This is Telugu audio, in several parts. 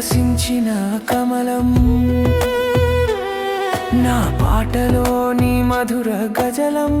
వికసించిన కమలం. నా పాటలోని మధుర గజలం.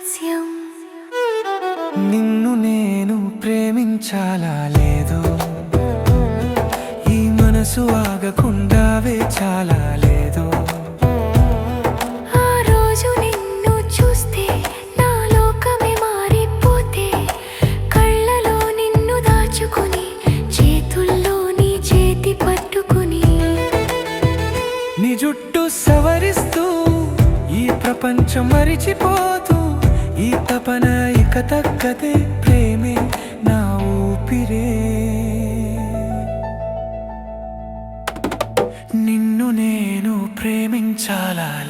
రాస్యం నిన్ను నేను ప్రేమించాలా? లేదో. ఈ మనసు ఆగకుండా వేచాలా? లేదో. ఆ రోజు నిన్ను చూస్తే నా లోకమే మారిపోతే కళ్ళలో నిన్ను దాచుకుని చేతుల్లో నీ చేతి పట్టుకుని. నీ జుట్టు సవరిస్తూ ఈ ప్రపంచం మరిచిపోతూ ఈ తపన ఇక తగ్గదే ప్రేమే నా ఊపిరే. నిన్ను నేను ప్రేమించాలా